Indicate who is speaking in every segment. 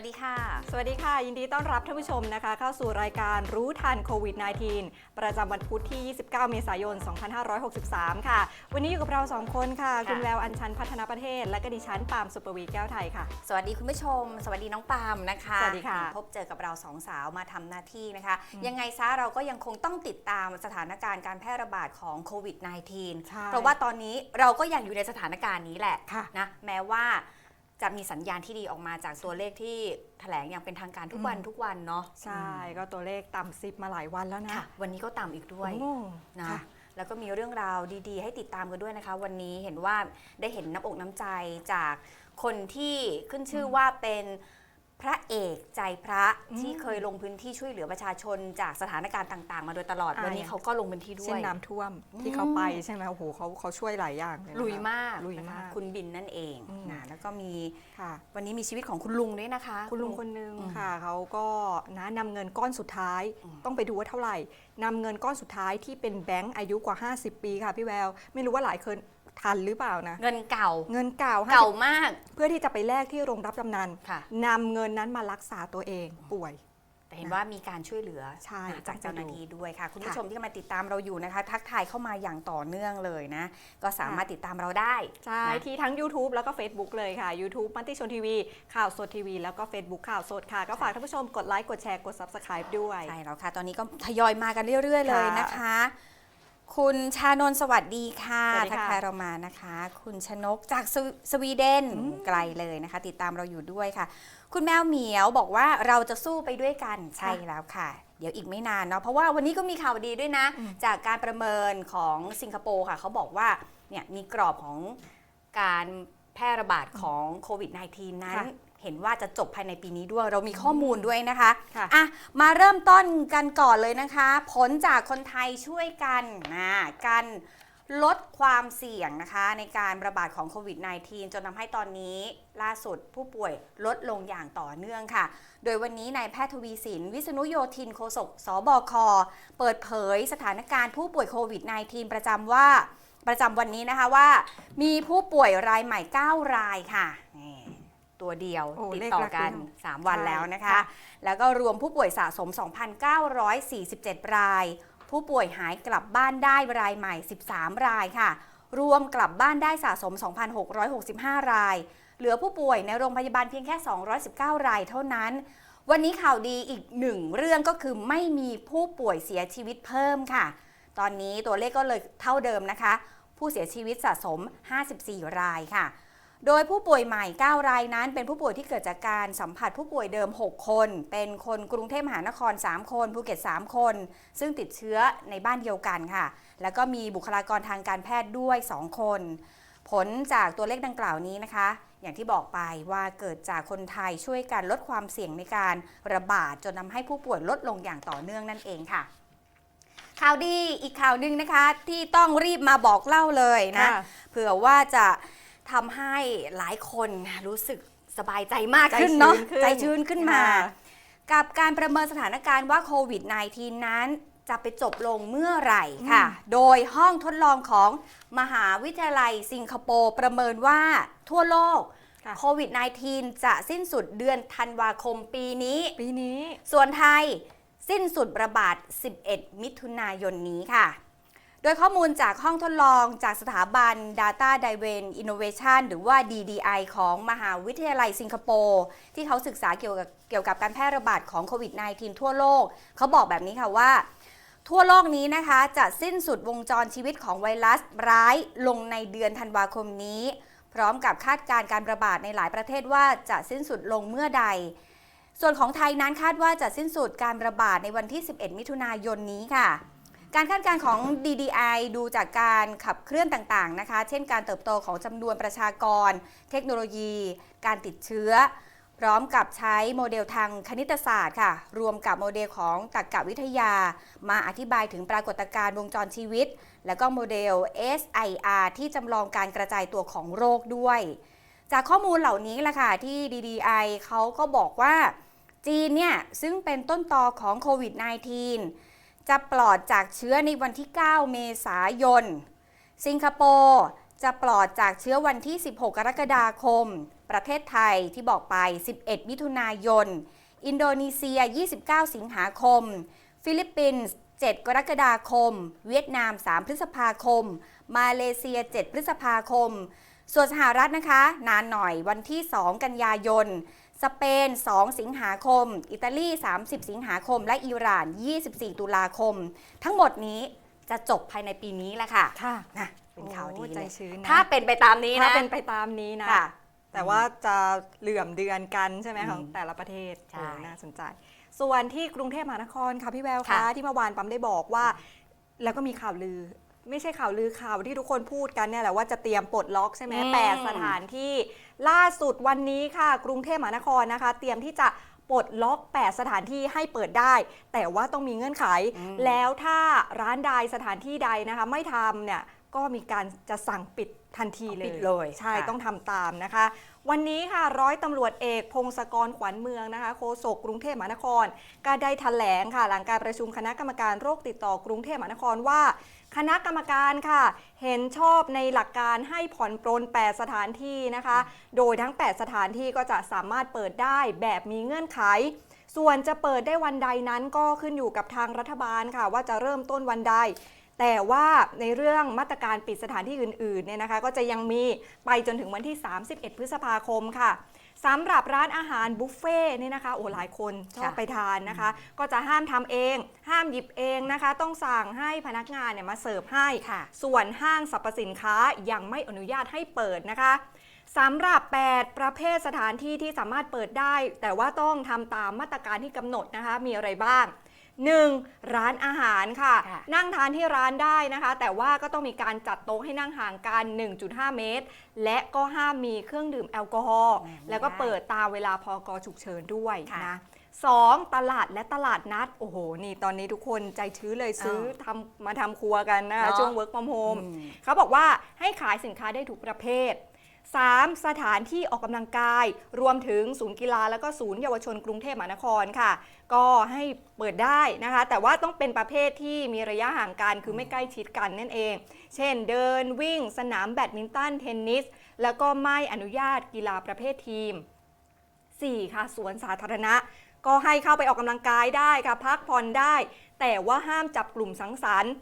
Speaker 1: สวัสดีค่ะ
Speaker 2: สวัสดีค่ะ ยินดีต้อนรับท่านผู้ชมนะคะ เข้าสู่รายการรู้ทันโควิด -19 ประจำวันพุธที่ 29 เมษายน 2563 ค่ะ วันนี้อยู่กับเรา 2 คนค่ะ
Speaker 1: ค่ะ
Speaker 2: คุณแววอัญชันพัฒนาประเทศ และก็ดิฉันปาล์มสุปวีแก้วไทยค่ะ
Speaker 1: สวัสดีคุณผู้ชม สวัสดีน้องปาล์มนะคะ
Speaker 2: สวัสดีค่ะ
Speaker 1: พบเจอกับเราสองสาวมาทำหน้าที่นะคะ ยังไงซะเราก็ยังคงต้องติดตามสถานการณ์การแพร่ระบาดของโควิด -19
Speaker 2: ใช่
Speaker 1: เพราะว่าตอนนี้เราก็ยังอยู่ในสถานการณ์นี้แหละ
Speaker 2: ค่ะ
Speaker 1: นะ แม้ว่า จะมีสัญญาณที่ดีออกมาจากตัวเลขที่แถลงอย่างเป็นทางการทุกวัน
Speaker 2: อืม
Speaker 1: ทุกวันเนาะ
Speaker 2: ใช่ก็ตัวเลขต่ำซิบมาหลายวันแล้วนะ
Speaker 1: ค่ะวันนี้ก็ต่ำอีกด้วย
Speaker 2: โอ้
Speaker 1: นะ
Speaker 2: ค่ะ
Speaker 1: แล้วก็มีเรื่องราวดีๆ ให้ติดตามกันด้วยนะคะ วันนี้เห็นว่าได้เห็นน้ำอกน้ำใจจากคนที่ขึ้นชื่อว่าเป็น พระเอกใจพระ
Speaker 2: อืม
Speaker 1: ที่เคยลงพื้นที่ช่วยเหลือประชาชนจากสถานการณ์ต่างๆ มาโดยตลอด
Speaker 2: อ่า
Speaker 1: วันนี้เขาก็ลงพื้นที่ด้
Speaker 2: เช่
Speaker 1: วนย
Speaker 2: น้ำท่วม
Speaker 1: อืม
Speaker 2: ที่เขาไปใช่ไหมโอ้โหเขาเขาช่วยหลายอย่างเลยนะคะ
Speaker 1: ลุยมาก
Speaker 2: ลุย
Speaker 1: นะคะ
Speaker 2: มาก
Speaker 1: คุณบินนั่นเอง
Speaker 2: อืม
Speaker 1: นะแล้วก็มี
Speaker 2: ค่ะ
Speaker 1: วันนี้มีชีวิตของคุณลุงด้วยนะคะ
Speaker 2: คุณลุงคนนึง
Speaker 1: อืม
Speaker 2: ค่ะเขาก็นะนำเงินก้อนสุดท้าย
Speaker 1: อืม
Speaker 2: ต้องไปดูว่าเท่าไหร่นำเงินก้อนสุดท้ายที่เป็นแบงค์อายุกว่า 50 ปีค่ะพี่แววไม่รู้ว่าหลายคนทันหรือเปล่านะ
Speaker 1: เงินเก่า
Speaker 2: เงินเก่า
Speaker 1: เก่า
Speaker 2: 50
Speaker 1: มาก
Speaker 2: เพื่อที่จะไปแลกที่โรงรับจำน
Speaker 1: ค่ะำ
Speaker 2: นำเงินนั้นมารักษาตัวเองป่วย
Speaker 1: แต่เห็นว่ามีการช่วยเหลือ
Speaker 2: ใช่
Speaker 1: จากเจ้าหน้าที่ด้วยค่ะ คุณผู้
Speaker 2: ค่ะ
Speaker 1: ชมที่กำลังติดตามเราอยู่นะคะ ทักทายเข้ามาอย่างต่อเนื่องเลยนะ ก็สามารถติดตามเราได้
Speaker 2: ใช่
Speaker 1: นะ
Speaker 2: ที่ทั้ง YouTube แล้วก็ Facebook เลยค่ะ YouTube มัติชนทีวี ข่าวสดทีวี แล้วก็ Facebook ข่าวสดค่ะ ก็ฝากท่านผู้ชมกดไลค์กดแชร์กด Subscribe ด้วย
Speaker 1: ใช่แล้วค่ะ ตอนนี้ก็ทยอยมากันเรื่อย ๆ เลย
Speaker 2: ค่ะ
Speaker 1: นะคะ คุณชานนท์สวัสดีค่ะ
Speaker 2: สวัสดี
Speaker 1: ทัก
Speaker 2: ค่ะ
Speaker 1: ทายเรามานะคะ คุณชนกจากสวสวีเดน
Speaker 2: อืม
Speaker 1: ไกลเลยนะคะ ติดตามเราอยู่ด้วยค่ะ คุณแมวเหมียวบอกว่าเราจะสู้ไปด้วยกันใช่แล้วค่ะ เดี๋ยวอีกไม่นานเนาะเพราะว่าวันนี้ก็มีข่าวดีด้วยนะ
Speaker 2: อืม
Speaker 1: จากการประเมินของสิงคโปร์ค่ะ เขาบอกว่าเนี่ยมีกรอบของการแพร่ระบาดของโควิด -19 นั้น
Speaker 2: ค่ะ
Speaker 1: เห็นว่าจะจบภายในปีนี้ด้วย เรามีข้อมูลด้วยนะคะ
Speaker 2: ค่ะ
Speaker 1: อะมาเริ่มต้นกันก่อนเลยนะคะ ผลจากคนไทยช่วยกันนะกันลดความเสี่ยงนะคะ ในการระบาดของโควิด -19 จนทำให้ตอนนี้ล่าสุดผู้ป่วยลดลงอย่างต่อเนื่องค่ะ โดยวันนี้นายแพทย์ทวีสิน วิษณุโยธินโฆษกสบค เปิดเผยสถานการณ์ผู้ป่วยโควิด -19 ประจำว่าประจำวันนี้นะคะว่า มีผู้ป่วยรายใหม่ 9 รายค่ะนี่ ตัวเดียว
Speaker 2: โอ้
Speaker 1: ติด
Speaker 2: เลข
Speaker 1: ต่อ
Speaker 2: รัก
Speaker 1: กัน
Speaker 2: เดียว
Speaker 1: 3วัน
Speaker 2: ใช่
Speaker 1: แล้วนะคะ
Speaker 2: ค่ะ
Speaker 1: แล้วก็รวมผู้ป่วยสะสม 2,947 ราย ผู้ป่วยหายกลับบ้านได้รายใหม่ 13 รายค่ะ รวมกลับบ้านได้สะสม 2,665 ราย เหลือผู้ป่วยในโรงพยาบาลเพียงแค่ 219 รายเท่านั้น วันนี้ข่าวดีอีกหนึ่งเรื่องก็คือไม่มีผู้ป่วยเสียชีวิตเพิ่มค่ะ ตอนนี้ตัวเลขก็เลยเท่าเดิมนะคะ ผู้เสียชีวิตสะสม 54 รายค่ะ โดยผู้ป่วยใหม่ 9 รายนั้น เป็นผู้ป่วยที่เกิดจากการสัมผัสผู้ป่วยเดิม 6 คน เป็นคนกรุงเทพมหานคร 3 คน ภูเก็ต 3 คน ซึ่งติดเชื้อในบ้านเดียวกันค่ะ แล้วก็มีบุคลากรทางการแพทย์ด้วย 2 คน ผลจากตัวเลขดังกล่าวนี้นะคะ อย่างที่บอกไปว่าเกิดจากคนไทยช่วยกันลดความเสี่ยงในการระบาดจนทำให้ผู้ป่วยลดลงอย่างต่อเนื่องนั่นเองค่ะข่าวดีอีกข่าวหนึ่งนะคะที่ต้องรีบมาบอกเล่าเลยนะ
Speaker 2: ค่ะ
Speaker 1: เผื่อว่าจะ ทำให้หลายคนรู้สึกสบายใจมาก
Speaker 2: ใจ
Speaker 1: ขึ้นเนาะ
Speaker 2: ชื้นขึ้น
Speaker 1: ใจชื้นขึ้นมา
Speaker 2: ค่ะ
Speaker 1: กับการประเมินสถานการณ์ว่าโควิด -19 นั้นจะไปจบลงเมื่อไหร่ค่ะ โดยห้องทดลองของมหาวิทยาลัยสิงคโปร์ประเมินว่าทั่วโลก
Speaker 2: ค่ะ
Speaker 1: โควิด -19 จะสิ้นสุดเดือนธันวาคมปีนี้
Speaker 2: ปีนี้
Speaker 1: ส่วนไทยสิ้นสุดระบาด 11 มิถุนายนนี้ค่ะ โดยข้อมูลจากห้องทดลองจากสถาบัน Data d i v e n Innovation หรือว่า DDI ของมหาวิทยาลัยสิงคโปร์ที่เขาศึกษาเกี่ยวกับเกี่ยวกับการแพร่ระบาดของโควิด -19 ทั่วโลก เขาบอกแบบนี้ค่ะว่า ทั่วโลกนี้นะคะ จะสิ้นสุดวงจรชีวิตของไวรัสร้ายลงในเดือนธันวาคมนี้ พร้อมกับคาดการณ์การระบาดในหลายประเทศว่าจะสิ้นสุดลงเมื่อใด ส่วนของไทยนั้นคาดว่าจะสิ้นสุดการระบาดในวันที่ 11 มิถุนายนนี้ค่ะ การคาดการณ์ของ DDI ดูจากการขับเคลื่อนต่างๆนะคะ เช่นการเติบโตของจำนวนประชากร เทคโนโลยี การติดเชื้อ พร้อมกับใช้โมเดลทางคณิตศาสตร์ค่ะ รวมกับโมเดลของตรรกวิทยา มาอธิบายถึงปรากฏการณ์วงจรชีวิต และก็โมเดล SIR ที่จำลองการกระจายตัวของโรคด้วย จากข้อมูลเหล่านี้แหละค่ะที่ DDI เขาก็บอกว่าจีนเนี่ยซึ่งเป็นต้นตอของโควิด -19 จะปลอดจากเชื้อในวันที่ 9 เมษายน สิงคโปร์จะปลอดจากเชื้อวันที่ 16 กรกฎาคม ประเทศไทยที่บอกไป 11 มิถุนายน อินโดนีเซีย 29 สิงหาคม ฟิลิปปินส์ 7 กรกฎาคม เวียดนาม 3 พฤษภาคม มาเลเซีย 7 พฤษภาคม ส่วนสหรัฐนะคะ นานหน่อยวันที่ 2 กันยายน สเปน 2 สิงหาคม อิตาลี 30 สิงหาคม และอิหร่าน 24 ตุลาคม ทั้งหมดนี้จะจบภายในปีนี้แหละค่ะ
Speaker 2: ค่ะ
Speaker 1: นะเป็นข่าวดี
Speaker 2: โอ้
Speaker 1: เล
Speaker 2: ใจ
Speaker 1: ย
Speaker 2: ชื้นนะ
Speaker 1: ถ้าเป็นไปตามนี้
Speaker 2: ถ้า
Speaker 1: นะ
Speaker 2: เป็นไปตามนี้นะ
Speaker 1: ค่ะ
Speaker 2: แต่ว่าจะเหลื่อมเดือนกันใช่ไหม
Speaker 1: อืม
Speaker 2: ของแต่ละประเทศ
Speaker 1: ใช่
Speaker 2: โอ้น่าสนใจ ส่วนที่กรุงเทพมหานครค่ะพี่แววคะ
Speaker 1: ค่ะ
Speaker 2: ที่เมื่อวานปั๊มได้บอกว่า แล้วก็มีข่าวลือ ไม่ใช่ข่าวลือข่าวที่ทุกคนพูดกันเนี่ยแหละว่าจะเตรียมปลดล็อกใช่ไหม
Speaker 1: อืม
Speaker 2: แปดสถานที่ล่าสุดวันนี้ค่ะ กรุงเทพมหานครนะคะ เตรียมที่จะปลดล็อก 8 สถานที่ให้เปิดได้ แต่ว่าต้องมีเงื่อนไข
Speaker 1: อืม
Speaker 2: แล้วถ้าร้านใดสถานที่ใดนะคะ ไม่ทำเนี่ยก็มีการจะสั่งปิดทันทีเลย
Speaker 1: ปิดเลย
Speaker 2: ใช่
Speaker 1: ค่ะ
Speaker 2: ต้องทำตามนะคะ วันนี้ค่ะร้อยตำรวจเอกพงศกรขวัญเมืองนะคะโฆษกกรุงเทพมหานคร ก็ได้แถลงค่ะหลังการประชุมคณะกรรมการโรคติดต่อกรุงเทพมหานครว่า คณะกรรมการค่ะ เห็นชอบในหลักการให้ผ่อนปรน 8 สถานที่นะคะ โดยทั้ง 8 สถานที่ก็จะสามารถเปิดได้แบบมีเงื่อนไข ส่วนจะเปิดได้วันใดนั้นก็ขึ้นอยู่กับทางรัฐบาลค่ะ ว่าจะเริ่มต้นวันใด แต่ว่าในเรื่องมาตรการปิดสถานที่อื่นๆเนี่ยนะคะ ก็จะยังมีไปจนถึงวันที่ 31 พฤษภาคมค่ะ สำหรับร้านอาหารบุฟเฟ่ต์เนี่ยนะคะโอ้หลายคนชอบ
Speaker 1: ค่ะ
Speaker 2: ไปทานนะคะ ก็จะห้ามทำเอง ห้ามหยิบเองนะคะ ต้องสั่งให้พนักงานเนี่ยมาเสิร์ฟให้
Speaker 1: ค่ะ
Speaker 2: ส่วนห้างสรรพสินค้ายังไม่อนุญาตให้เปิดนะคะสำหรับ 8 ประเภทสถานที่ที่สามารถเปิดได้ แต่ว่าต้องทำตามมาตรการที่กำหนดนะคะ มีอะไรบ้าง 1. ร้านอาหารค่ะ
Speaker 1: ค่ะ
Speaker 2: นั่งทานที่ร้านได้นะคะ แต่ว่าก็ต้องมีการจัดโต๊ะให้นั่งห่างกัน 1.5 เมตร และก็ห้ามมีเครื่องดื่มแอลกอฮอล์
Speaker 1: ไม่ได้
Speaker 2: แล้วก็เปิดตามเวลาพอกฉุกเฉินด้วย
Speaker 1: ค่ะ
Speaker 2: นะสองตลาดและตลาดนัด โอ้โห นี่ตอนนี้ทุกคนใจชื้นเลยซื้อทำมาทำครัวกันนะคะ
Speaker 1: เนอะ
Speaker 2: ช่วง work from home
Speaker 1: อืม
Speaker 2: เขาบอกว่าให้ขายสินค้าได้ทุกประเภท 3. สถานที่ออกกำลังกาย รวมถึงศูนย์กีฬาแล้วก็ศูนย์เยาวชนกรุงเทพมหานครค่ะ ก็ให้เปิดได้นะคะ แต่ว่าต้องเป็นประเภทที่มีระยะห่างกันคือไม่ใกล้ชิดกันนั่นเอง เช่น เดินวิ่ง สนามแบดมินตันเทนนิส แล้วก็ไม่อนุญาตกีฬาประเภททีม 4. ค่ะสวนสาธารณะ ก็ให้เข้าไปออกกำลังกายได้ค่ะ พักผ่อนได้ แต่ว่าห้ามจับกลุ่มสังสรรค์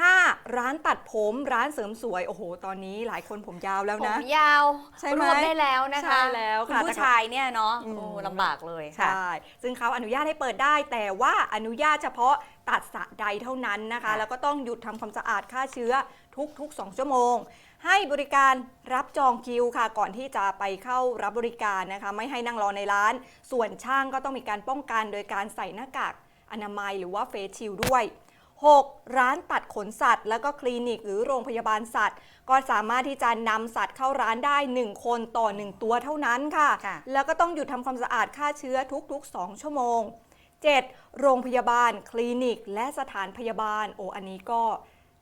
Speaker 2: 5. ร้านตัดผมร้านเสริมสวย โอ้โห ตอนนี้หลายคนผมยาวแล้ว
Speaker 1: ผม
Speaker 2: นะ
Speaker 1: ยาว
Speaker 2: ใช่ไหม
Speaker 1: รวมได้แล้วนะคะ
Speaker 2: ใช่แล้ว
Speaker 1: คุณ
Speaker 2: ค่ะ
Speaker 1: ผู้ชายเนี่ยเนาะ
Speaker 2: อืม
Speaker 1: โอ้ลำบากเลย
Speaker 2: ใช
Speaker 1: ค่ะ่
Speaker 2: ซึ่งเขาอนุญาตให้เปิดได้ แต่ว่าอนุญาตเฉพาะตัดสระใดเท่านั้นนะคะ
Speaker 1: ค่ะ
Speaker 2: แล้วก็ต้องหยุดทำความสะอาดฆ่าเชื้อทุกๆ 2 ชั่วโมง ให้บริการรับจองคิวค่ะ ก่อนที่จะไปเข้ารับบริการนะคะ ไม่ให้นั่งรอในร้าน ส่วนช่างก็ต้องมีการป้องกันโดยการใส่หน้ากากอนามัยหรือว่าเฟสชิลด้วย 6. ร้านตัดขนสัตว์ แล้วก็คลินิกหรือโรงพยาบาลสัตว์ ก็สามารถที่จะนำสัตว์เข้าร้านได้ 1 คนต่อ 1 ตัวเท่านั้นค่ะ
Speaker 1: ค่ะ
Speaker 2: แล้วก็ต้องหยุดทำความสะอาดฆ่าเชื้อทุก ๆ 2 ชั่วโมง 7. โรงพยาบาล คลินิก และสถานพยาบาล โอ้อันนี้ก็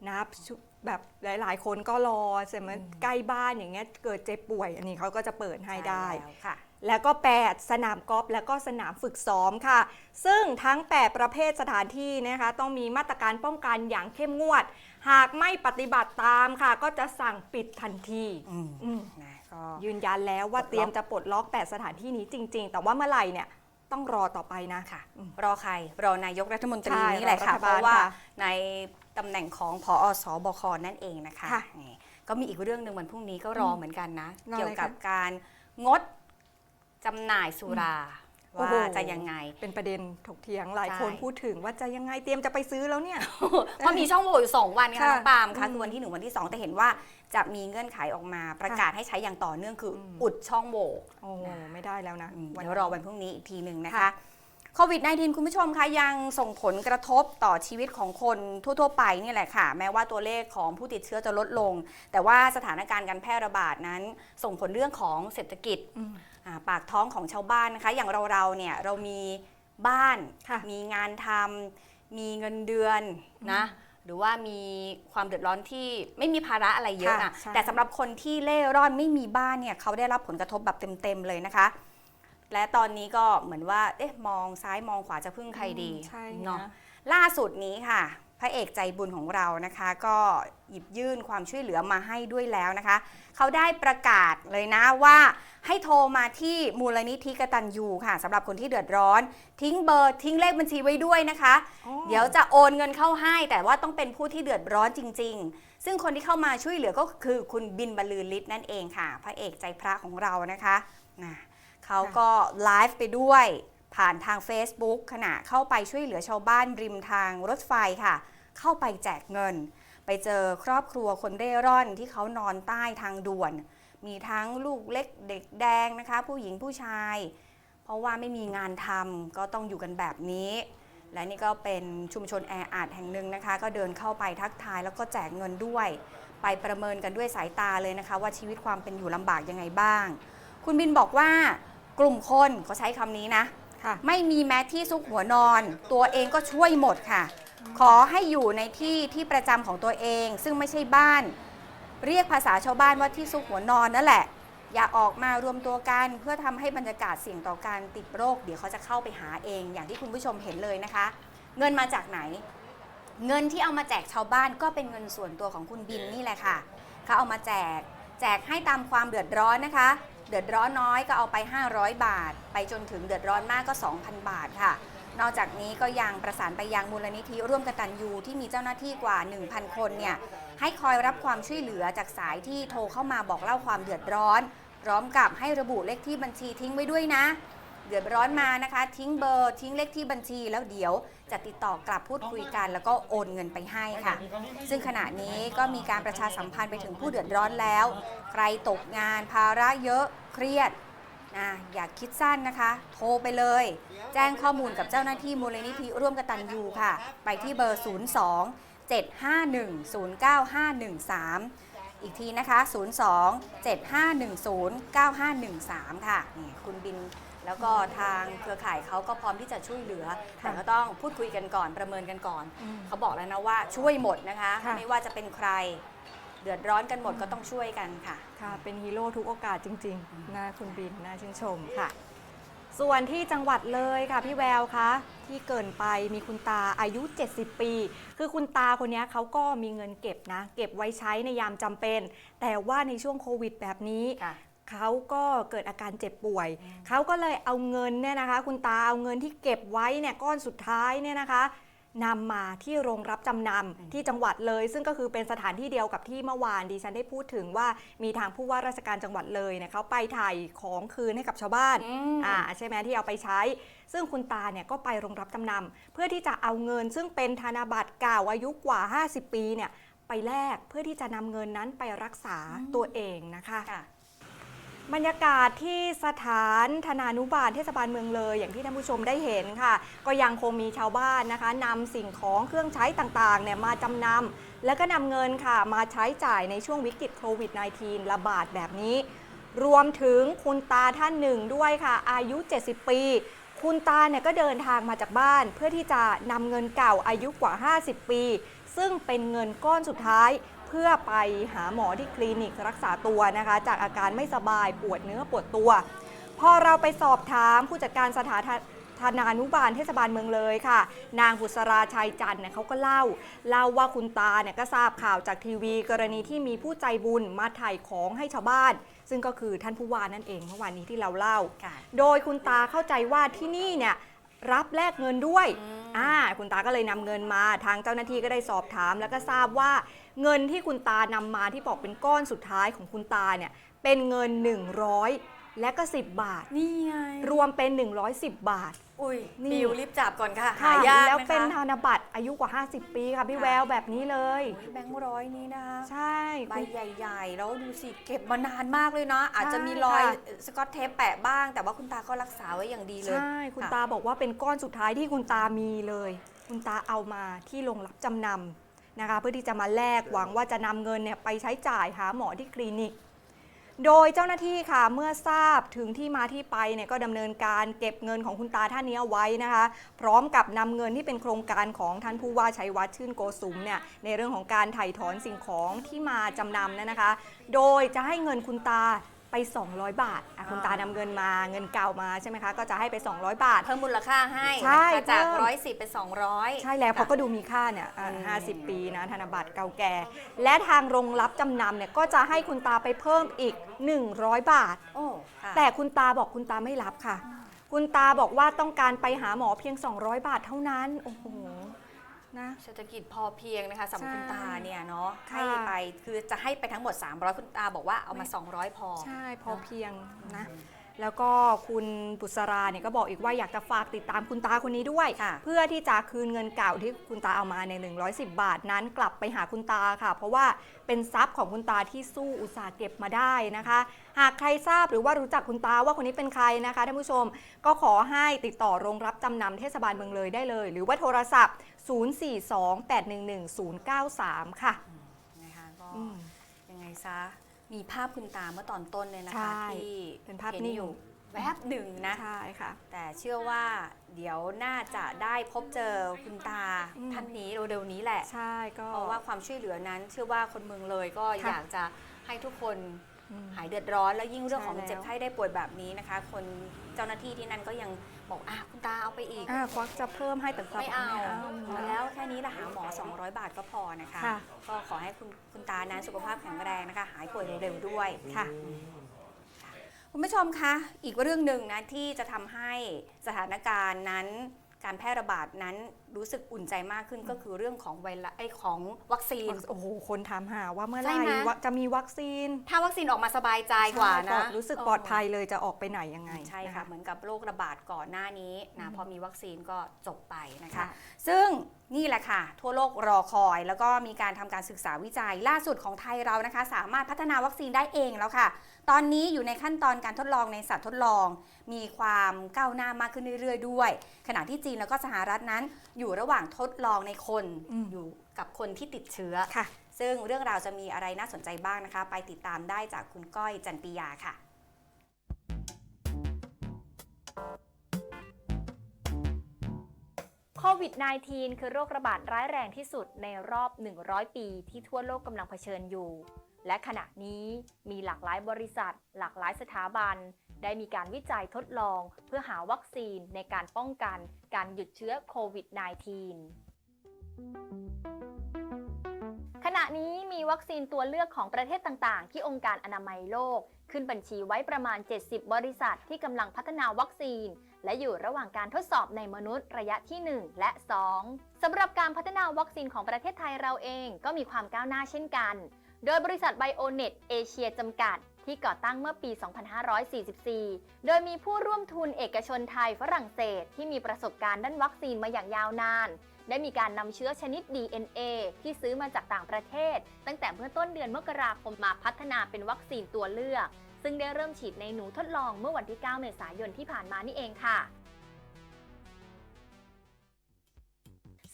Speaker 2: นับชุแบบหลาย ๆ คนก็รอใช่ไหมใกล้บ้านอย่างเงี้ยเกิดเจ็บป่วย อันนี้เขาก็จะเปิดให้ได้
Speaker 1: ใช่แล้วค่ะ
Speaker 2: แล้วก็ 8 สนามกอล์ฟแล้วก็สนามฝึกซ้อมค่ะ ซึ่งทั้ง 8 ประเภทสถานที่นะคะ ต้องมีมาตรการป้องกันอย่างเข้มงวด หากไม่ปฏิบัติตามค่ะ ก็จะสั่งปิดทันที
Speaker 1: อืม
Speaker 2: อืม
Speaker 1: นะก็
Speaker 2: ยืนยันแล้วว่า
Speaker 1: ปลดล็อก
Speaker 2: เตรียมจะปลดล็อก 8 สถานที่นี้จริง ๆ แต่ว่าเมื่อไหร่เนี่ยต้องรอต่อไปนะ
Speaker 1: ค่ะ รอใคร รอนายกรัฐมนตรี
Speaker 2: ใช่
Speaker 1: นี่แหละค่ะ
Speaker 2: รอรัฐ
Speaker 1: เพ
Speaker 2: บาล
Speaker 1: ราะว่า
Speaker 2: ค่ะ
Speaker 1: ในตำแหน่งของพอสบคนั่นเองนะคะ
Speaker 2: ค่ะ
Speaker 1: นี่ก็มีอีกเรื่องหนึ่งวันพรุ่งนี้ก็รอเหมือนกันนะ
Speaker 2: รออะไร
Speaker 1: เกี่ยวกับ
Speaker 2: คะ
Speaker 1: การงด จำหน่ายสุรา
Speaker 2: โอ้
Speaker 1: ว่า
Speaker 2: โห
Speaker 1: จะยังไง
Speaker 2: เป็นประเด็นถกเถียงหลาย
Speaker 1: ใช่
Speaker 2: คนพูดถึงว่าจะยังไงเตรียมจะไปซื้อแล้วเนี่ย
Speaker 1: เพราะมีช่องโหว่อยู่2วันค่ะ
Speaker 2: ค่ะ
Speaker 1: น้องปาล์มค่ะ
Speaker 2: อืม
Speaker 1: คือวันที่1วันที่2แต่เห็นว่าจะมีเงื่อนไขออกมาประกาศให้ใช้อย่างต่อเนื่องคืออ
Speaker 2: ม
Speaker 1: อุดช่องโหว่
Speaker 2: โอ้ไม่ได้แล้วนะ
Speaker 1: อืม
Speaker 2: วัน
Speaker 1: เดี๋ยวรอวันพรุ่งนี้อีกทีหนึ่งนะคะ
Speaker 2: ค่ะ
Speaker 1: โควิด -19 คุณผู้ชมคะยังส่งผลกระทบต่อชีวิตของคนทั่ว ๆ ไปนี่แหละค่ะ แม้ว่าตัวเลขของผู้ติดเชื้อจะลดลง แต่ว่าสถานการณ์การแพร่ระบาดนั้น ส่งผลเรื่องของเศรษฐกิจ
Speaker 2: อืม
Speaker 1: อ่าปากท้องของชาวบ้านนะคะ อย่างเราเราๆเนี่ยเรามีบ้าน
Speaker 2: ค่ะ
Speaker 1: มีงานทำมีเงินเดือนนะหรือว่ามีความเดือดร้อนที่ไม่มีภาระอะไรเยอะ
Speaker 2: ค่ะ
Speaker 1: นะ
Speaker 2: ใช่
Speaker 1: แต่สำหรับคนที่เล่ร่อนไม่มีบ้านเนี่ยเขาได้รับผลกระทบแบบเต็มๆเลยนะคะ และตอนนี้ก็เหมือนว่าเอ๊ะมองซ้ายมองขวาจะพึ่งใครดี
Speaker 2: ใช่
Speaker 1: เนาะ
Speaker 2: นะ
Speaker 1: ล่าสุดนี้ค่ะ พระเอกใจบุญของเรานะคะ ก็หยิบยื่นความช่วยเหลือมาให้ด้วยแล้วนะคะ เขาได้ประกาศเลยนะว่า ให้โทรมาที่มูลนิธิกตัญญูค่ะสำหรับคนที่เดือดร้อน ทิ้งเบอร์ทิ้งเลขบัญชีไว้ด้วยนะคะ
Speaker 2: อ๋อ
Speaker 1: เดี๋ยวจะโอนเงินเข้าให้ แต่ว่าต้องเป็นผู้ที่เดือดร้อนจริง ๆ ซึ่งคนที่เข้ามาช่วยเหลือก็คือคุณบินบรรลือฤทธิ์นั่นเองค่ะ พระเอกใจพระของเรานะคะนะ เขาก็ไลฟ์ไปด้วยผ่านทาง Facebook ขณะเข้าไปช่วยเหลือชาวบ้านริมทางรถไฟค่ะ เข้าไปแจกเงิน ไปเจอครอบครัวคนเร่ร่อนที่เขานอนใต้ทางด่วน มีทั้งลูกเล็กเด็กแดงนะคะ ผู้หญิงผู้ชาย เพราะว่าไม่มีงานทำก็ต้องอยู่กันแบบนี้ และนี่ก็เป็นชุมชนแออัดแห่งหนึ่งนะคะ ก็เดินเข้าไปทักทายแล้วก็แจกเงินด้วย ไปประเมินกันด้วยสายตาเลยนะคะ ว่าชีวิตความเป็นอยู่ลำบากยังไงบ้าง คุณบินบอกว่า กลุ่มคนเขาใช้คำนี้นะ
Speaker 2: ค่ะ
Speaker 1: ไม่มีแม้ที่ซุกหัวนอน ตัวเองก็ช่วยหมดค่ะ ขอให้อยู่ในที่ที่ประจำของตัวเอง ซึ่งไม่ใช่บ้าน เรียกภาษาชาวบ้านว่าที่ซุกหัวนอนนั่นแหละ อย่าออกมารวมตัวกัน เพื่อทำให้บรรยากาศเสี่ยงต่อการติดโรค เดี๋ยวเขาจะเข้าไปหาเอง อย่างที่คุณผู้ชมเห็นเลยนะคะ เงินมาจากไหน เงินที่เอามาแจกชาวบ้านก็เป็นเงินส่วนตัวของคุณบินนี่แหละค่ะเขาเอามาแจก แจกให้ตามความเดือดร้อนนะคะ เดือดร้อนน้อยก็เอาไป 500 บาท ไปจนถึงเดือดร้อนมากก็ 2,000 บาทค่ะ นอกจากนี้ก็ยังประสานไปยังมูลนิธิร่วมกตัญญูที่มีเจ้าหน้าที่กว่า 1,000 คนเนี่ยให้คอยรับความช่วยเหลือจากสายที่โทรเข้ามาบอกเล่าความเดือดร้อน พร้อมกับให้ระบุเลขที่บัญชีทิ้งไว้ด้วยนะ เดือดร้อนมานะคะ ทิ้งเบอร์ทิ้งเลขที่บัญชี แล้วเดี๋ยวจะติดต่อกลับพูดคุยกัน แล้วก็โอนเงินไปให้ค่ะ ซึ่งขณะนี้ก็มีการประชาสัมพันธ์ไปถึงผู้เดือดร้อนแล้ว ใครตกงานภาระเยอะเครียดนะอย่าคิดสั้นนะคะ โทรไปเลย แจ้งข้อมูลกับเจ้าหน้าที่มูลนิธิร่วมกตัญญูค่ะ ไปที่เบอร์ 02 751 09513อีกทีนะคะ 02 751 09513 ค่ะนี่คุณบิน แล้วก็ทางเครือข่ายเขาก็พร้อมที่จะช่วยเหลือ แต่ก็ต้องพูดคุยกันก่อนประเมินกันก่อน
Speaker 2: อืม
Speaker 1: เขาบอกแล้วนะว่าช่วยหมดนะคะ
Speaker 2: ค่ะ
Speaker 1: ไม่ว่าจะเป็นใครเดือดร้อนกันหมดก็ต้องช่วยกันค่ะ
Speaker 2: ค่ะ เป็นฮีโร่ทุกโอกาสจริงๆนะคุณบินน่าชื่นชมค่ะ ส่วนที่จังหวัดเลยค่ะพี่แววคะที่เกินไปมีคุณตาอายุ 70 ปี คือคุณตาคนนี้เขาก็มีเงินเก็บนะ เก็บไว้ใช้ในยามจำเป็น แต่ว่าในช่วงโควิดแบบนี้
Speaker 1: ค่ะ
Speaker 2: เขาก็เกิดอาการเจ็บป่วย เขาก็เลยเอาเงินเนี่ยนะคะ คุณตาเอาเงินที่เก็บไว้เนี่ยก้อนสุดท้ายเนี่ยนะคะนำมาที่โรงรับจำนำที่จังหวัดเลย ซึ่งก็คือเป็นสถานที่เดียวกับที่เมื่อวานดิฉันได้พูดถึงว่ามีทางผู้ว่าราชการจังหวัดเลยเนี่ยเขาไปถ่ายของคืนให้กับชาวบ้าน
Speaker 1: อืม
Speaker 2: อ่าใช่ไหมที่เอาไปใช้ ซึ่งคุณตาเนี่ยก็ไปโรงรับจำนำเพื่อที่จะเอาเงิน ซึ่งเป็นธนบัตรเก่าอายุกว่า 50 ปีเนี่ยไปแลกเพื่อที่จะนำเงินนั้นไปรักษาตัวเองนะคะ
Speaker 1: ค่ะ
Speaker 2: บรรยากาศที่สถานธนานุบาลเทศบาลเมืองเลย อย่างที่ท่านผู้ชมได้เห็นค่ะ ก็ยังคงมีชาวบ้านนะคะนำสิ่งของเครื่องใช้ต่างๆเนี่ยมาจำนำแล้วก็นำเงินค่ะ มาใช้จ่ายในช่วงวิกฤตโควิด -19 ระบาดแบบนี้ รวมถึงคุณตาท่านหนึ่งด้วยค่ะ อายุ 70 ปี คุณตาเนี่ยก็เดินทางมาจากบ้าน เพื่อที่จะนำเงินเก่าอายุกว่า 50 ปี ซึ่งเป็นเงินก้อนสุดท้าย เพื่อไปหาหมอที่คลินิกรักษาตัวนะคะ จากอาการไม่สบายปวดเนื้อปวดตัว พอเราไปสอบถามผู้จัดการสถานธนานุบาลเทศบาลเมืองเลยค่ะ นางบุษราชัยจันทร์เนี่ยเขาก็เล่า เล่าว่าคุณตาเนี่ยก็ทราบข่าวจากทีวี กรณีที่มีผู้ใจบุญมาถ่ายของให้ชาวบ้าน ซึ่งก็คือท่านผู้ว่านั่นเองเมื่อวานนี้ที่เราเล่า
Speaker 1: ค่ะ
Speaker 2: โดยคุณตาเข้าใจว่าที่นี่เนี่ยรับแลกเงินด้วย
Speaker 1: อืม
Speaker 2: อ่าคุณตาก็เลยนำเงินมาทางเจ้าหน้าที่ก็ได้สอบถาม แล้วก็ทราบว่า เงินที่คุณตานำมาที่บอกเป็นก้อนสุดท้ายของคุณตาเนี่ยเป็นเงิน 100 และก็ 10 บาท
Speaker 1: นี่ไง
Speaker 2: รวมเป็น 110 บาท
Speaker 1: อุ้ย
Speaker 2: นี่
Speaker 1: ปิวรีบจับก่อนค่ะ หา
Speaker 2: ค่ะ
Speaker 1: ยาก
Speaker 2: แล้ว
Speaker 1: นะคะ
Speaker 2: เป็นธนบัตรอายุกว่า 50 ปีค่ะพี่
Speaker 1: ค่ะ
Speaker 2: แววแบบนี้เลย
Speaker 1: แบงค์ร้อยนี้นะคะ
Speaker 2: ใช่
Speaker 1: ใบ
Speaker 2: คุณ
Speaker 1: ใหญ่ๆ แล้วดูสิเก็บมานานมากเลยเนาะอาจจะมีรอย
Speaker 2: ค่ะ
Speaker 1: สกอตเทปแปะบ้าง แต่ว่าคุณตาก็รักษาไว้อย่างดีเลย
Speaker 2: ใช่ คุณ
Speaker 1: ค่ะ
Speaker 2: ตาบอกว่าเป็นก้อนสุดท้ายที่คุณตามีเลย คุณตาเอามาที่โรงรับจำนำ นะคะเพื่อที่จะมาแลกหวังว่าจะนำเงินเนี่ยไปใช้จ่ายหาหมอที่คลินิก โดยเจ้าหน้าที่ค่ะเมื่อทราบถึงที่มาที่ไปเนี่ยก็ดำเนินการเก็บเงินของคุณตาท่านนี้เอาไว้นะคะ พร้อมกับนำเงินที่เป็นโครงการของท่านผู้ว่าชัยวัฒน์ชื่นโกสุมเนี่ยในเรื่องของการไถ่ถอนสิ่งของที่มาจำนำเนนะคะ โดยจะให้เงินคุณตา ไป 200 บาทอะคุณตานำเงินมาเงินเก่ามาใช่ไหมคะก็จะให้ไป 200 บาท
Speaker 1: เพิ่มมูลค่าให้
Speaker 2: ใช่
Speaker 1: นะคะจาก
Speaker 2: เพิ่ม
Speaker 1: ร้อยสิบเป็นสองร้อย
Speaker 2: ใช่แล้วเพราะก็ดูมีค่าเนี่ยอะ
Speaker 1: อืม
Speaker 2: 50ปีนะธนบัตรเก่าแก่ และทางโรงรับจำนำเนี่ยก็จะให้คุณตาไปเพิ่มอีก 100 บาท
Speaker 1: โอ้ค่ะ
Speaker 2: แต่คุณตาบอกคุณตาไม่รับค่ะ คุณตาบอกว่าต้องการไปหาหมอเพียง 200 บาทเท่านั้นโอ้โห นะ
Speaker 1: เศรษฐกิจพอเพียงนะคะสำหรับคุณ
Speaker 2: ใช่
Speaker 1: ตาเนี่ยเนาะ
Speaker 2: ค่ะ
Speaker 1: ให้ไปคือจะให้ไปทั้งหมด 300 คุณตาบอกว่าเอามา 200 พอ
Speaker 2: ใช่พอเพียงนะแล้วก็คุณบุษราเนี่ยก็บอกอีกว่าอยากจะฝากติดตามคุณตาคนนี้ด้วย
Speaker 1: ค่ะ
Speaker 2: เพื่อที่จะคืนเงินเก่าที่คุณตาเอามาใน 110 บาทนั้นกลับไปหาคุณตาค่ะ เพราะว่าเป็นทรัพย์ของคุณตาที่สู้อุตสาห์เก็บมาได้นะคะ หากใครทราบหรือว่ารู้จักคุณตาว่าคนนี้เป็นใครนะคะท่านผู้ชมก็ขอให้ติดต่อโรงรับจำนำเทศบาลเมืองเลยได้เลย หรือว่าโทรศัพท์ 042-811-093 ค่ะ
Speaker 1: นะคะก็
Speaker 2: อืม
Speaker 1: ยังไงซะ มีภาพคุณตาเมื่อตอนต้นเลยนะ
Speaker 2: ใช่
Speaker 1: คะที่
Speaker 2: เป็นภาพ
Speaker 1: ห็
Speaker 2: นิ่ง
Speaker 1: อยู่แวบหนึ่งนะ
Speaker 2: ใช่ค่ะ
Speaker 1: แต่เชื่อว่าเดี๋ยวน่าจะได้พบเจอคุณตา
Speaker 2: อืม
Speaker 1: ท่านนี้เร็วๆนี้แหละ
Speaker 2: ใช่ก็
Speaker 1: เพราะว่าความช่วยเหลือนั้น เชื่อว่าคนเมืองเลยก็
Speaker 2: ค่ะ
Speaker 1: อยากจะให้ทุกคน
Speaker 2: อืม
Speaker 1: หายเดือดร้อน แล้วยิ่งเรื่องของ
Speaker 2: ใช่แล้ว
Speaker 1: เจ็บไข้ได้ป่วยแบบนี้นะคะ คนเจ้าหน้าที่ที่นั่นก็ยัง บอกอะคุณตาเอาไปอีก
Speaker 2: อ่าควักจะเพิ่มให้แต่กลับ
Speaker 1: ไม่เอา
Speaker 2: ไม่
Speaker 1: แล้วแค่นี้ละหาหมอ 200 บาทก็พอนะคะ
Speaker 2: ค่ะ
Speaker 1: ก็ขอให้คุณคุณตานั้นสุขภาพแข็งแรงนะคะ หายป่วยเร็วๆด้วย
Speaker 2: ค่ะ
Speaker 1: คุณผู้ชมคะ อีกเรื่องหนึ่งนะที่จะทำให้สถานการณ์นั้น การแพร่ระบาดนั้นรู้สึกอุ่นใจมากขึ้นก็คือเรื่องของไวรัสไอยของวัคซีน
Speaker 2: โอ้โห คนถามหาว่าเมื่อไห
Speaker 1: ใช่
Speaker 2: ร่
Speaker 1: ไหม
Speaker 2: วะจะมีวัคซีน
Speaker 1: ถ้าวัคซีนออกมาสบายใจกว่า
Speaker 2: ใช่
Speaker 1: นะ
Speaker 2: รู้สึกปลอดภัยเลยจะออกไปไหนยังไง
Speaker 1: ใช่
Speaker 2: น
Speaker 1: ค่ะ เหมือนกับโรคระบาดก่อนหน้านี้นะ
Speaker 2: อืม
Speaker 1: พอมีวัคซีนก็จบไปนะคะ
Speaker 2: ค่ะ
Speaker 1: ซึ่งนี่แหละค่ะ ทั่วโลกรอคอย แล้วก็มีการทำการศึกษาวิจัยล่าสุดของไทยเรานะคะ สามารถพัฒนาวัคซีนได้เองแล้วค่ะ ตอนนี้อยู่ในขั้นตอนการทดลองในสัตว์ทดลอง มีความก้าวหน้ามากขึ้นเรื่อย ๆ ด้วย ขณะที่จีนแล้วก็สหรัฐนั้น อยู่ระหว่างทดลองในคน
Speaker 2: อืม
Speaker 1: อยู่กับคนที่ติดเชื้อ
Speaker 2: ค่ะ
Speaker 1: ซึ่งเรื่องราวจะมีอะไรน่าสนใจบ้างนะคะ ไปติดตามได้จากคุณก้อยจันปิยาค่ะ
Speaker 3: โควิด -19 คือโรคระบาดร้ายแรงที่สุดในรอบ 100 ปีที่ทั่วโลกกำลังเผชิญอยู่ และขณะนี้มีหลากหลายบริษัท หลากหลายสถาบัน ได้มีการวิจัยทดลองเพื่อหาวัคซีนในการป้องกันการหยุดเชื้อโควิด -19 ขณะนี้มีวัคซีนตัวเลือกของประเทศต่างๆ ที่องค์การอนามัยโลก ขึ้นบัญชีไว้ประมาณ 70 บริษัทที่กำลังพัฒนาวัคซีน และอยู่ระหว่างการทดสอบในมนุษย์ระยะที่ 1 และ 2สำหรับการพัฒนาวัคซีนของประเทศไทยเราเองก็มีความก้าวหน้าเช่นกัน โดยบริษัทไบโอเน็ตเอเชียจำกัด ที่ก่อตั้งเมื่อปี 2544 โดยมีผู้ร่วมทุนเอกชนไทยฝรั่งเศส ที่มีประสบการณ์ด้านวัคซีนมาอย่างยาวนาน ได้มีการนำเชื้อชนิด DNA ที่ซื้อมาจากต่างประเทศ ตั้งแต่เมื่อต้นเดือนมกราคมมาพัฒนาเป็นวัคซีนตัวเลือก ซึ่งได้เริ่มฉีดในหนูทดลองเมื่อวันที่ 9 เมษายนที่ผ่านมานี่เองค่ะ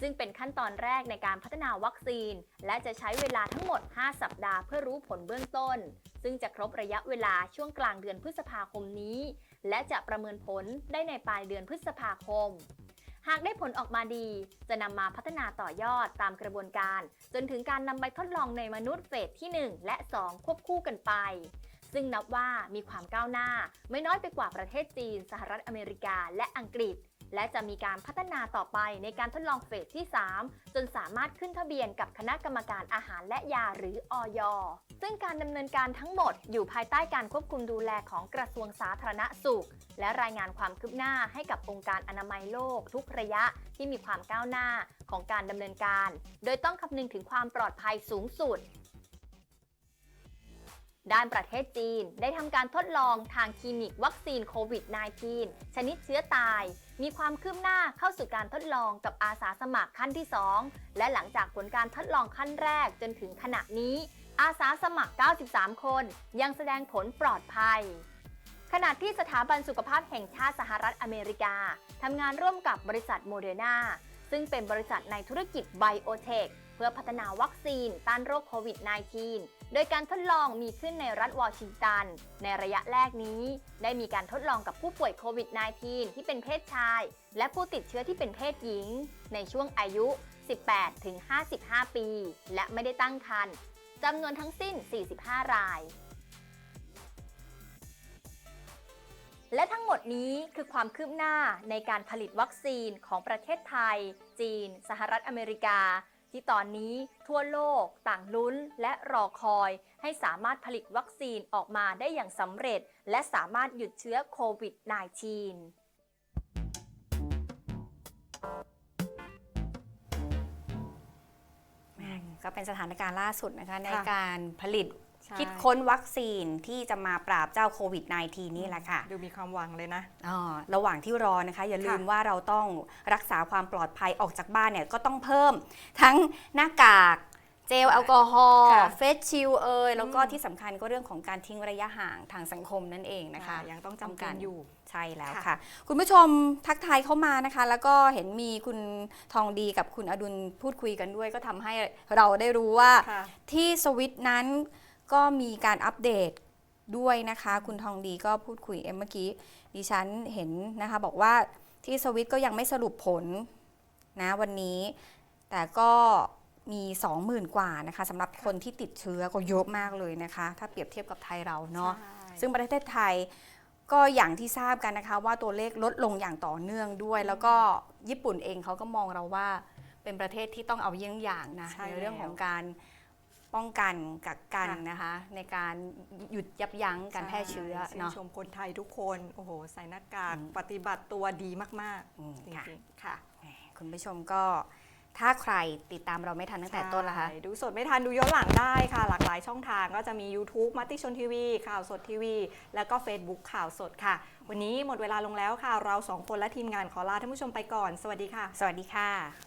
Speaker 3: ซึ่งเป็นขั้นตอนแรกในการพัฒนาวัคซีน และจะใช้เวลาทั้งหมด 5 สัปดาห์เพื่อรู้ผลเบื้องต้น ซึ่งจะครบระยะเวลาช่วงกลางเดือนพฤษภาคมนี้ และจะประเมินผลได้ในปลายเดือนพฤษภาคม หากได้ผลออกมาดี จะนำมาพัฒนาต่อยอดตามกระบวนการ จนถึงการนำไปทดลองในมนุษย์เฟสที่ 1 และ 2 ควบคู่กันไปซึ่งนับว่ามีความก้าวหน้า ไม่น้อยไปกว่าประเทศจีน สหรัฐอเมริกา และอังกฤษ และจะมีการพัฒนาต่อไปในการทดลองเฟสที่ 3 จนสามารถขึ้นทะเบียนกับคณะกรรมการอาหารและยาหรืออยซึ่งการดำเนินการทั้งหมดอยู่ภายใต้การควบคุมดูแลของกระทรวงสาธารณสุข และรายงานความคืบหน้าให้กับองค์การอนามัยโลก ทุกระยะที่มีความก้าวหน้าของการดำเนินการ โดยต้องคำนึงถึงความปลอดภัยสูงสุดด้านประเทศจีนได้ทำการทดลองทางคลินิกวัคซีนโควิด -19 ชนิดเชื้อตาย มีความคืบหน้าเข้าสู่การทดลองกับอาสาสมัครขั้นที่ 2 และหลังจากผลการทดลองขั้นแรกจนถึงขณะนี้ อาสาสมัคร 93 คน ยังแสดงผลปลอดภัย ขณะที่สถาบันสุขภาพแห่งชาติสหรัฐอเมริกาทำงานร่วมกับบริษัทโมเดอร์นาซึ่งเป็นบริษัทในธุรกิจไบโอเทค เพื่อพัฒนาวัคซีนต้านโรคโควิด -19 โดยการทดลองมีขึ้นในรัฐวอชิงตัน ในระยะแรกนี้ ได้มีการทดลองกับผู้ป่วยโควิด -19 ที่เป็นเพศชาย และผู้ติดเชื้อที่เป็นเพศหญิง ในช่วงอายุ 18-55 ปี และไม่ได้ตั้งครรภ์จำนวนทั้งสิ้น 45 ราย และทั้งหมดนี้คือความคืบหน้าในการผลิตวัคซีนของประเทศไทย จีน สหรัฐอเมริกา ที่ตอนนี้ทั่วโลกต่างลุ้นและรอคอย ให้สามารถผลิตวัคซีนออกมาได้อย่างสำเร็จ และสามารถหยุดเชื้อโควิด -19
Speaker 1: ก็เป็นสถานการณ์ล่าสุดนะคะใน
Speaker 2: ค่ะ
Speaker 1: การผลิต
Speaker 2: ใช่
Speaker 1: คิดค้นวัคซีนที่จะมาปราบเจ้าโควิด -19 นี่แหละค่ะ
Speaker 2: ดูมีความหวังเลยนะ
Speaker 1: อ๋อระหว่างที่รอนะคะ อย่าลืม
Speaker 2: ค่ะ
Speaker 1: ว่าเราต้องรักษาความปลอดภัยออกจากบ้านเนี่ยก็ต้องเพิ่ม ทั้งหน้ากากเจลแอลกอฮอล์
Speaker 2: ค่ะ
Speaker 1: เฟสชิลเอยแล้วก็
Speaker 2: อืม
Speaker 1: ที่สำคัญก็เรื่องของการทิ้งระยะห่างทางสังคมนั่นเองนะคะ
Speaker 2: อ่ายังต้องจำกันอยู่
Speaker 1: ใช่แล้ว
Speaker 2: ค่ะ
Speaker 1: ค่ะ คุณผู้ชมทักทายเข้ามานะคะ แล้วก็เห็นมีคุณทองดีกับคุณอดุลพูดคุยกันด้วย ก็ทำให้เราได้รู้ว่า
Speaker 2: ค่ะ
Speaker 1: ที่สวิตนั้น ก็มีการอัปเดตด้วยนะคะ คุณทองดีก็พูดคุยเอ็มเมื่อกี้ดิฉันเห็นนะคะบอกว่าที่สวิตก็ยังไม่สรุปผลนะวันนี้ แต่ก็มี 20,000 กว่านะคะสำหรับคนที่ติดเชื้อก็เยอะมากเลยนะคะ ถ้าเปรียบเทียบกับไทยเราเนาะ
Speaker 2: ใช่
Speaker 1: ซึ่งประเทศไทยก็อย่างที่ทราบกันนะคะว่าตัวเลขลดลงอย่างต่อเนื่องด้วย แล้วก็ญี่ปุ่นเองเขาก็มองเราว่าเป็นประเทศที่ต้องเอาเยี่ยงอย่างนะ
Speaker 2: ใช่
Speaker 1: ในเรื่อง
Speaker 2: แล้ว
Speaker 1: ของการ ป้องกันกักกัน
Speaker 2: ค่ะ
Speaker 1: นะคะ ในการหยุดยับยั้งการแพร่เชื้อ
Speaker 2: ใช่
Speaker 1: เนาะ
Speaker 2: ชื่ชมคนไทยทุกคน โอ้โห ใส่หน้ากาก
Speaker 1: อืม
Speaker 2: ปฏิบัติตัวดีมาก
Speaker 1: อืม
Speaker 2: ๆจ
Speaker 1: ค่ะ
Speaker 2: ริงๆค่ะ
Speaker 1: แหมคุณผู้ชมก็ถ้าใครติดตามเราไม่ทันตั้งแต่ต้นละคะ
Speaker 2: ใช่ดูสดไม่ทันดูย้อนหลังได้ค่ะ หลากหลายช่องทางก็จะมี YouTube มัติชนทีวี ข่าวสดทีวี แล้วก็ Facebook ข่าวสดค่ะ วันนี้หมดเวลาลงแล้วค่ะ เราสองคนและทีมงานขอลาท่านผู้ชมไปก่อน สวัสดีค่ะ
Speaker 1: สวัสดีค่ะ